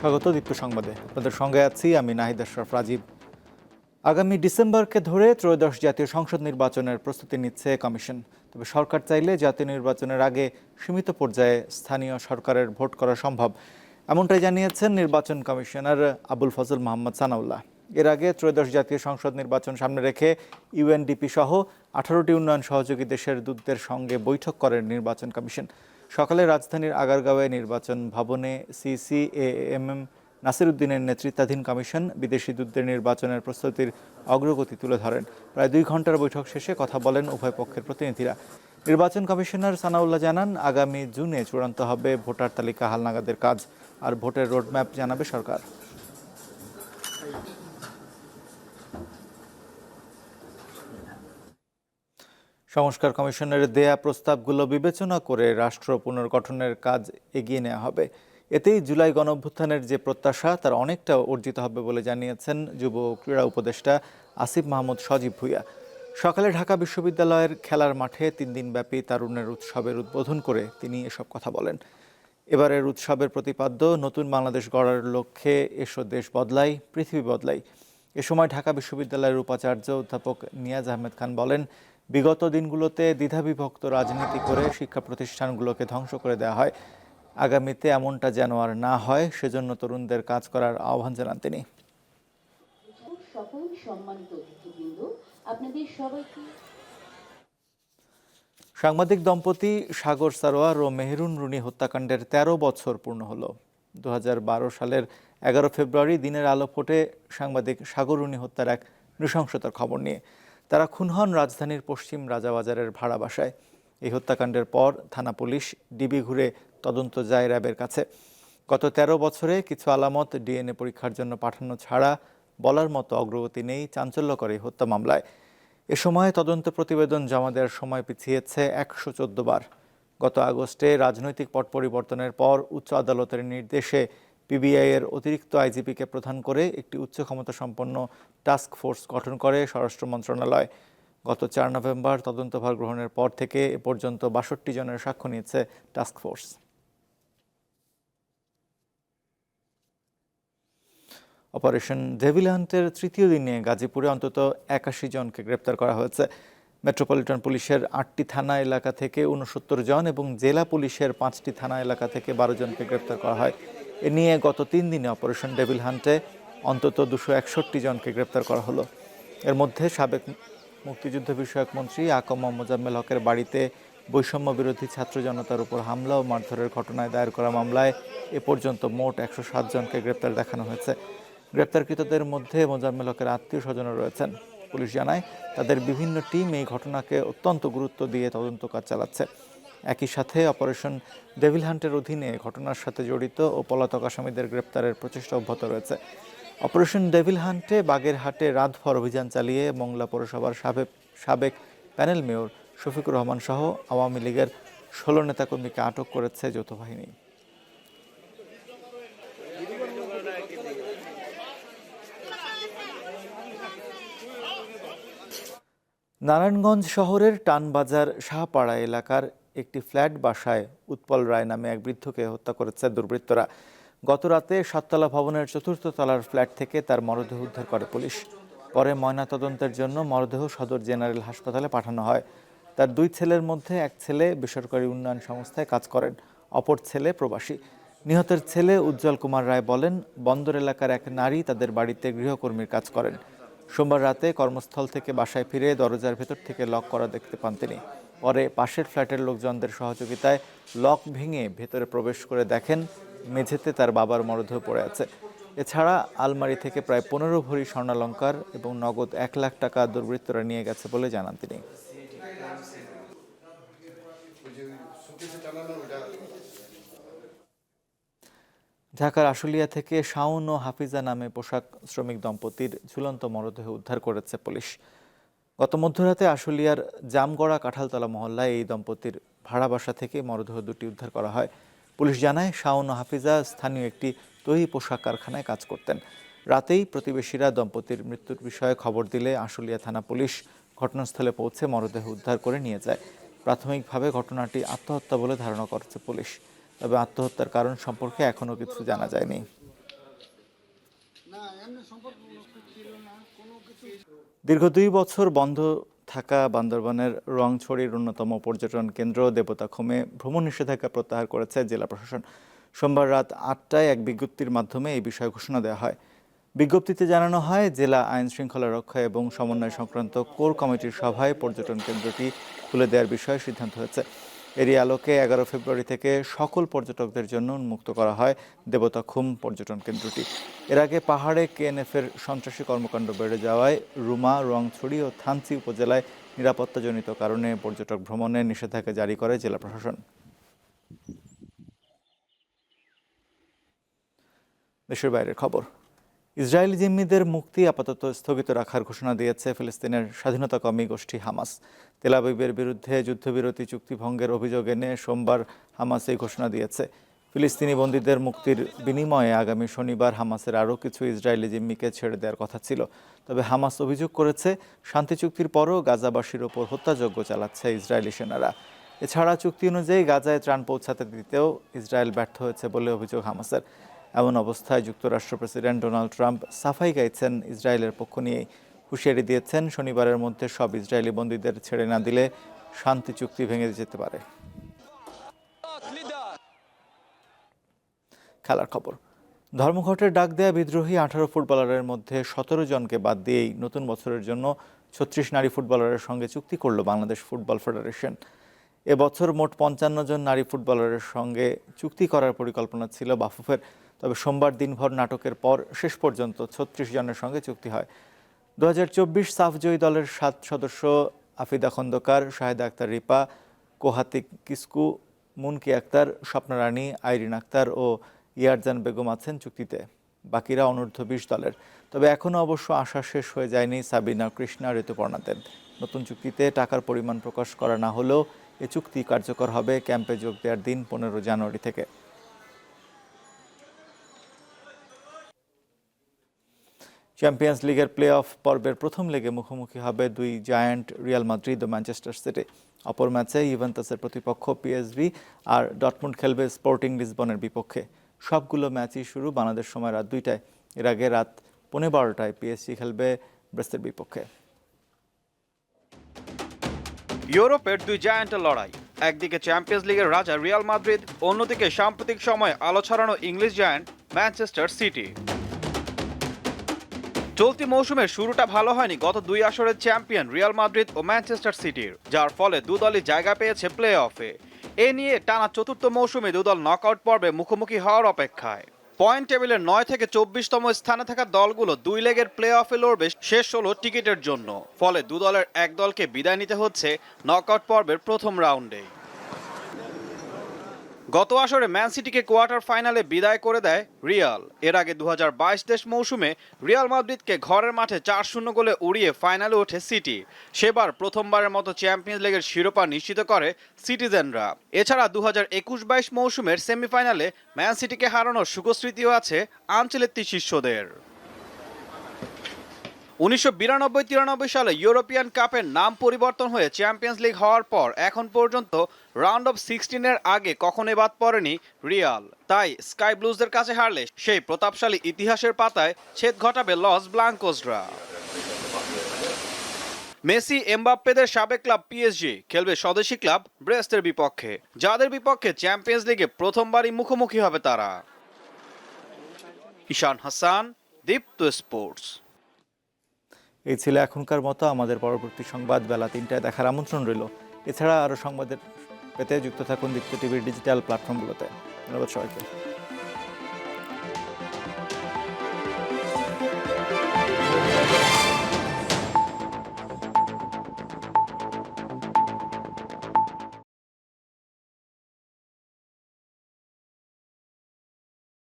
স্বাগত দীপ্ত সংবাদে। আপনাদের সঙ্গে আছি আমি নাহিদ আশরাফ রাজীব। আগামী ডিসেম্বরকে ধরে ত্রয়োদশ জাতীয় সংসদ নির্বাচনের প্রস্তুতি নিচ্ছে কমিশন। তবে সরকার চাইলে জাতীয় নির্বাচনের আগে সীমিত পর্যায়ে স্থানীয় সরকারের ভোট করা সম্ভব। এমনটাই জানিয়েছেন নির্বাচন কমিশনার আবুল ফজল মোহাম্মদ সানাউল্লাহ। এর আগে ত্রয়োদশ জাতীয় সংসদ নির্বাচন সামনে রেখে ইউএনডিপি সহ আঠারোটি উন্নয়ন সহযোগী দেশের দূতদের সঙ্গে বৈঠক করেন নির্বাচন কমিশন। সকালে রাজধানীর আগারগাঁওয়ে নির্বাচন ভবনে সিসিএএমএম নাসিরুদ্দিনের নেতৃত্বাধীন কমিশন বিদেশি দূতদের নির্বাচনের প্রস্তুতির অগ্রগতি তুলে ধরেন। প্রায় দুই ঘণ্টার বৈঠক শেষে কথা বলেন উভয় পক্ষের প্রতিনিধিরা। নির্বাচন কমিশনার সানাউল্লাহ জানান, আগামী জুনে চূড়ান্ত হবে ভোটার তালিকা হালনাগাদের কাজ, আর ভোটের রোডম্যাপ জানাবে সরকার। সংস্কার কমিশনের দেয়া প্রস্তাবগুলো বিবেচনা করে রাষ্ট্র পুনর্গঠনের কাজ এগিয়ে নেওয়া হবে। এতেই জুলাই গণঅভ্যুত্থানের যে প্রত্যাশা, তার অনেকটা অর্জিত হবে বলে জানিয়েছেন যুব ক্রীড়া উপদেষ্টা আসিফ মাহমুদ সজীব ভুইয়া। সকালে ঢাকা বিশ্ববিদ্যালয়ের খেলার মাঠে তিন দিনব্যাপী তারুণ্যের উৎসবের উদ্বোধন করে তিনি এসব কথা বলেন। এবারের উৎসবের প্রতিপাদ্য, নতুন বাংলাদেশ গড়ার লক্ষ্যে এসো দেশ বদলাই, পৃথিবী বদলাই। এ সময় ঢাকা বিশ্ববিদ্যালয়ের উপাচার্য অধ্যাপক নিয়াজ আহমেদ খান বলেন বিগত দিনগুলোতে দ্বিধাবিভক্ত রাজনীতি করে শিক্ষা প্রতিষ্ঠানগুলোকে ধ্বংস করে দেওয়া হয়। আগামীতে এমনটা যেন আর না হয় সেজন্য তরুণদের কাজ করার আহ্বান জানান তিনি। সকল সম্মানিত অতিথিবৃন্দ আপনাদের সবাইকে সাংবাদিক দম্পতি সাগর সারোয়ার ও মেহরুন রুনি হত্যাকাণ্ডের ১৩ বছর পূর্ণ হলো। দু হাজার বারো সালের এগারো ফেব্রুয়ারি দিনের আলো ফোটে সাংবাদিক সাগর রুনি হত্যার এক নৃশংসতার খবর নিয়ে। তারা খুন হন রাজধানীর পশ্চিম রাজাবাজারের ভাড়া বাসায়। এই হত্যাকাণ্ডের পর থানা পুলিশ ডিবি ঘুরে তদন্ত যায় র্যাবের কাছে গত ১৩ বছরে কিছু আলামত ডিএনএ পরীক্ষার জন্য পাঠানো ছাড়া বলার মতো অগ্রগতি নেই চাঞ্চল্যকর এই হত্যা মামলায়। এ সময় তদন্ত প্রতিবেদন জমা দেওয়ার সময় পিছিয়েছে একশো চোদ্দ বার। গত আগস্টে রাজনৈতিক পট পরিবর্তনের পর উচ্চ আদালতের নির্দেশে পিবিআই এর অতিরিক্ত আইজিপিকে প্রধান করে একটি উচ্চ ক্ষমতা সম্পন্ন টাস্ক ফোর্স গঠন করে স্বরাষ্ট্র মন্ত্রণালয়। গত চার নভেম্বর তদন্তভার গ্রহণের পর থেকে এ পর্যন্ত বাষট্টি জনের সাক্ষ্য নিয়েছে টাস্ক ফোর্স অপারেশন ডেভিল হান্টের তৃতীয় দিনে গাজীপুরে অন্তত একাশি জনকে গ্রেপ্তার করা হয়েছে। মেট্রোপলিটন পুলিশের আটটি থানা এলাকা থেকে উনসত্তর জন এবং জেলা পুলিশের পাঁচটি থানা এলাকা থেকে বারো জনকে গ্রেপ্তার করা হয়। এ নিয়ে গত তিন দিনে অপারেশন ডেভিল হান্টে অন্তত দুশো একষট্টি জনকে গ্রেপ্তার করা হলো। এর মধ্যে সাবেক মুক্তিযুদ্ধ বিষয়ক মন্ত্রী আকম মোজাম্মেল হকের বাড়িতে বৈষম্য বিরোধী ছাত্র জনতার উপর হামলা ও মারধরের ঘটনায় দায়ের করা মামলায় এ পর্যন্ত মোট একশো সাত জনকে গ্রেপ্তার দেখানো হয়েছে। গ্রেপ্তারকৃতদের মধ্যে মোজাম্মেল হকের আত্মীয় স্বজনও রয়েছেন। পুলিশ জানায়, তাদের বিভিন্ন টিম এই ঘটনাকে অত্যন্ত গুরুত্ব দিয়ে তদন্ত কাজ চালাচ্ছে। একই সাথে অপারেশন ডেভিল হান্টের অধীনে ঘটনার সাথে জড়িত ও পলাতক আসামিদের গ্রেপ্তারের প্রচেষ্টা অব্যাহত রয়েছে। অপারেশন ডেভিল হান্টে বাগেরহাটে রাতভর অভিযান চালিয়ে মংলা পৌরসভার সাবেক সাবেক প্যানেল মেয়র শফিকুর রহমান সহ আওয়ামী লীগের ষোলো নেতাকর্মীকে আটক করেছে যৌথ বাহিনী। নারায়ণগঞ্জ শহরের টানবাজার শাহপাড়া এলাকার একটি ফ্ল্যাট বাসায় উৎপল রায় নামে এক বৃদ্ধকে হত্যা করেছে দুর্বৃত্তরা। গতরাতে সাততলা ভবনের চতুর্থ তলার ফ্ল্যাট থেকে তার মরদেহ উদ্ধার করে পুলিশ। পরে ময়নাতদন্তের জন্য মরদেহ সদর জেনারেল হাসপাতালে পাঠানো হয়। তার দুই ছেলের মধ্যে এক ছেলে বেসরকারি উন্নয়ন সংস্থায় কাজ করেন, অপর ছেলে প্রবাসী। নিহতের ছেলে উজ্জ্বল কুমার রায় বলেন, বন্দর এলাকার এক নারী তাদের বাড়িতে গৃহকর্মীর কাজ করেন। সোমবার রাতে কর্মস্থল থেকে বাসায় ফিরে দরজার ভেতর থেকে লক করা দেখতে পান তিনি। পরে পাশের ফ্ল্যাটের লোকজনদের সহযোগিতায় লক ভেঙে ভেতরে প্রবেশ করে দেখেন মেঝেতে তার বাবার মরদেহ পড়ে আছে। এছাড়া আলমারি থেকে প্রায় পনেরো ভরি স্বর্ণালঙ্কার এবং নগদ এক লাখ টাকা দুর্বৃত্তরা নিয়ে গেছে বলে জানান তিনি। ঢাকার আশুলিয়া থেকে শাওন ও হাফিজা নামে পোশাক শ্রমিক দম্পতির ঝুলন্ত মরদেহ উদ্ধার করেছে পুলিশ। গত মধ্যরাতে আশুলিয়ার জামগড়া কাঁঠালতলা মহল্লায় এই দম্পতির ভাড়া বাসা থেকে মরদেহ দুটি উদ্ধার করা হয়। পুলিশ জানায়, শাওন হাফিজা স্থানীয় একটি তৈরি পোশাক কারখানায় কাজ করতেন। রাতেই প্রতিবেশীরা দম্পতির মৃত্যুর বিষয়ে খবর দিলে আশুলিয়া থানা পুলিশ ঘটনাস্থলে পৌঁছে মরদেহ উদ্ধার করে নিয়ে যায়। প্রাথমিকভাবে ঘটনাটি আত্মহত্যা বলে ধারণা করছে পুলিশ, তবে আত্মহত্যার কারণ সম্পর্কে এখনও কিছু জানা যায়নি। দীর্ঘ দুই বছর বন্ধ থাকা বান্দরবানের রংছড়ির অন্যতম পর্যটন কেন্দ্র দেবতাখুমে ভ্রমণ নিষেধাজ্ঞা প্রত্যাহার করেছে জেলা প্রশাসন। সোমবার রাত আটটায় এক বিজ্ঞপ্তির মাধ্যমে এই বিষয়ে ঘোষণা দেওয়া হয়। বিজ্ঞপ্তিতে জানানো হয়, জেলা আইন শৃঙ্খলা রক্ষা এবং সমন্বয় সংক্রান্ত কোর কমিটির সভায় পর্যটন কেন্দ্রটি খুলে দেওয়ার বিষয়ে সিদ্ধান্ত হয়েছে। এরই আলোকে এগারো ফেব্রুয়ারি থেকে সকল পর্যটকদের জন্য উন্মুক্ত করা হয় দেবতাখুম পর্যটন কেন্দ্রটি। এর আগে পাহাড়ে কেএনএফের সন্ত্রাসী কর্মকাণ্ড বেড়ে যাওয়ায় রুমা, রংছড়ি ও থানচি উপজেলায় নিরাপত্তাজনিত কারণে পর্যটক ভ্রমণে নিষেধাজ্ঞা জারি করে জেলা প্রশাসন। দেশের বাইরের খবর। ইসরায়েলি জিম্মিদের মুক্তি আপাতত স্থগিত রাখার ঘোষণা দিয়েছে ফিলিস্তিনের স্বাধীনতা স্বাধীনতাকামী গোষ্ঠী হামাস। তেলাবিবের বিরুদ্ধে যুদ্ধবিরতি চুক্তি ভঙ্গের অভিযোগ এনে সোমবার হামাস এই ঘোষণা দিয়েছে। ফিলিস্তিনি বন্দীদের মুক্তির বিনিময়ে আগামী শনিবার হামাসের আরও কিছু ইসরায়েলি জিম্মিকে ছেড়ে দেওয়ার কথা ছিল। তবে হামাস অভিযোগ করেছে, শান্তি চুক্তির পরও গাজাবাসীর ওপর হত্যাযজ্ঞ চালাচ্ছে ইসরায়েলি সেনারা। এছাড়া চুক্তি অনুযায়ী গাজায় ত্রাণ পৌঁছাতে দিতেও ইসরায়েল ব্যর্থ হয়েছে বলে অভিযোগ হামাসের। এমন অবস্থায় যুক্তরাষ্ট্র প্রেসিডেন্ট ডোনাল্ড ট্রাম্প সাফাই গাইছেন ইসরায়েলের পক্ষ নিয়ে হুঁশিয়ারি দিয়েছেন, শনিবারের মধ্যে সব ইসরায়েলি বন্দীদের ছেড়ে না দিলে শান্তি চুক্তি ভেঙে যেতে পারে। খেলার খবর। ধর্মঘটের ডাক দেয়া বিদ্রোহী আঠারো ফুটবলারের মধ্যে সতেরো জনকে বাদ দিয়েই নতুন বছরের জন্য ছত্রিশ নারী ফুটবলারের সঙ্গে চুক্তি করল বাংলাদেশ ফুটবল ফেডারেশন। এবছর মোট পঞ্চান্ন জন নারী ফুটবলারের সঙ্গে চুক্তি করার পরিকল্পনা ছিল বাফুফের। তবে সোমবার দিনভর নাটকের পর শেষ পর্যন্ত ছত্রিশ জনের সঙ্গে চুক্তি হয়। দু হাজার চব্বিশ সাফজয়ী দলের সাত সদস্য আফিদা খন্দকার, শাহেদা আক্তার রিপা কোহাতিক কিসকু, মুনকি আক্তার স্বপ্নারানী আইরিন আক্তার ও ইয়ারজান বেগম আছেন চুক্তিতে। বাকিরা অনূর্ধ্ব বিশ দলের। তবে এখনও অবশ্য আশা শেষ হয়ে যায়নি সাবিনা কৃষ্ণা ঋতুপর্ণাদের নতুন চুক্তিতে টাকার পরিমাণ প্রকাশ করা না হলেও এ চুক্তি কার্যকর হবে। ক্যাম্পে যোগ দেওয়ার দিন পনেরো জানুয়ারি থেকে। চ্যাম্পিয়ন্স লিগের প্লে অফ পর্বের প্রথম লেগে মুখোমুখি হবে দুই জায়ান্ট রিয়াল মাদ্রিদ ও ম্যানচেস্টার সিটি অপর ম্যাচে ইভেন্টাসের প্রতিপক্ষ পিএসভি আর ডটমুন্ড খেলবে স্পোর্টিং লিসবনের বিপক্ষে। সবগুলো ম্যাচই শুরু বাংলাদেশ সময় রাত দুইটায়। এর আগে রাত পৌনে বারোটায় পিএসজি খেলবে ব্রেস্টের বিপক্ষে। ইউরোপের দুই জায়ান্টের লড়াই। একদিকে চ্যাম্পিয়ন্স লিগের রাজা রিয়াল মাদ্রিদ অন্যদিকে সাম্প্রতিক সময়ে আলো ছড়ানো ইংলিশ জায়ান্ট ম্যানচেস্টার সিটি চলতি মৌসুমের শুরুটা ভালো হয়নি গত দুই আসরের চ্যাম্পিয়ন রিয়াল মাদ্রিদ ও ম্যানচেস্টার সিটির, যার ফলে দুদলই জায়গা পেয়েছে প্লে অফে এ নিয়ে টানা চতুর্থ মৌসুমে দুদল নকআউট পর্বে মুখোমুখি হওয়ার অপেক্ষায়। পয়েন্ট টেবিলের নয় থেকে চব্বিশতম স্থানে থাকা দলগুলো দুই লেগের প্লে অফে লড়বে শেষ ষোলো টিকিটের জন্য। ফলে দু দলের এক দলকে বিদায় নিতে হচ্ছে নকআউট পর্বের প্রথম রাউন্ডে গত আসরে ম্যান সিটিকে কোয়ার্টার ফাইনালে বিদায় করে দেয় রিয়াল। এর আগে দু হাজার বাইশ দেশ মৌসুমে রিয়াল মাদ্রিদকে ঘরের মাঠে চার শূন্য গোলে উড়িয়ে ফাইনালে ওঠে সিটি। সেবার প্রথমবারের মতো চ্যাম্পিয়ন্স লিগের শিরোপা নিশ্চিত করে সিটিজেনরা। এছাড়া দু হাজার একুশ বাইশ মৌসুমের সেমিফাইনালে ম্যান সিটিকে হারানোর সুখস্মৃতিও আছে আঞ্চলিক শিষ্যদের। উনিশশো বিরানব্বই তিরানব্বই সালে ইউরোপিয়ান কাপের নাম পরিবর্তন হয়ে চ্যাম্পিয়ন্স লিগ হওয়ার পর এখন পর্যন্ত রাউন্ড অফ সিক্সটিনের আগে কখনোই বাদ পড়েনি রিয়াল। তাই স্কাই ব্লুজদের কাছে হারলে সেই প্রতাপশালী ইতিহাসের পাতায় ছেদ ঘটাবে লস ব্লাঙ্কোসরা। মেসি, এমবাপ্পেদের সাবেক ক্লাব পিএসজি খেলবে স্বদেশী ক্লাব ব্রেস্টের বিপক্ষে। যাদের বিপক্ষে চ্যাম্পিয়ন্স লিগে প্রথমবারই মুখোমুখি হবে তারা। ঈশান হাসান, দীপ্ত স্পোর্টস। এই ছিল এখনকার মতো আমাদের পরবর্তী সংবাদ বেলা তিনটায় দেখার আমন্ত্রণ রইল। এছাড়া আরও সংবাদের পেতে যুক্ত থাকুন দীপ্ত টিভির ডিজিটাল প্ল্যাটফর্মগুলোতে। ধন্যবাদ সবাইকে।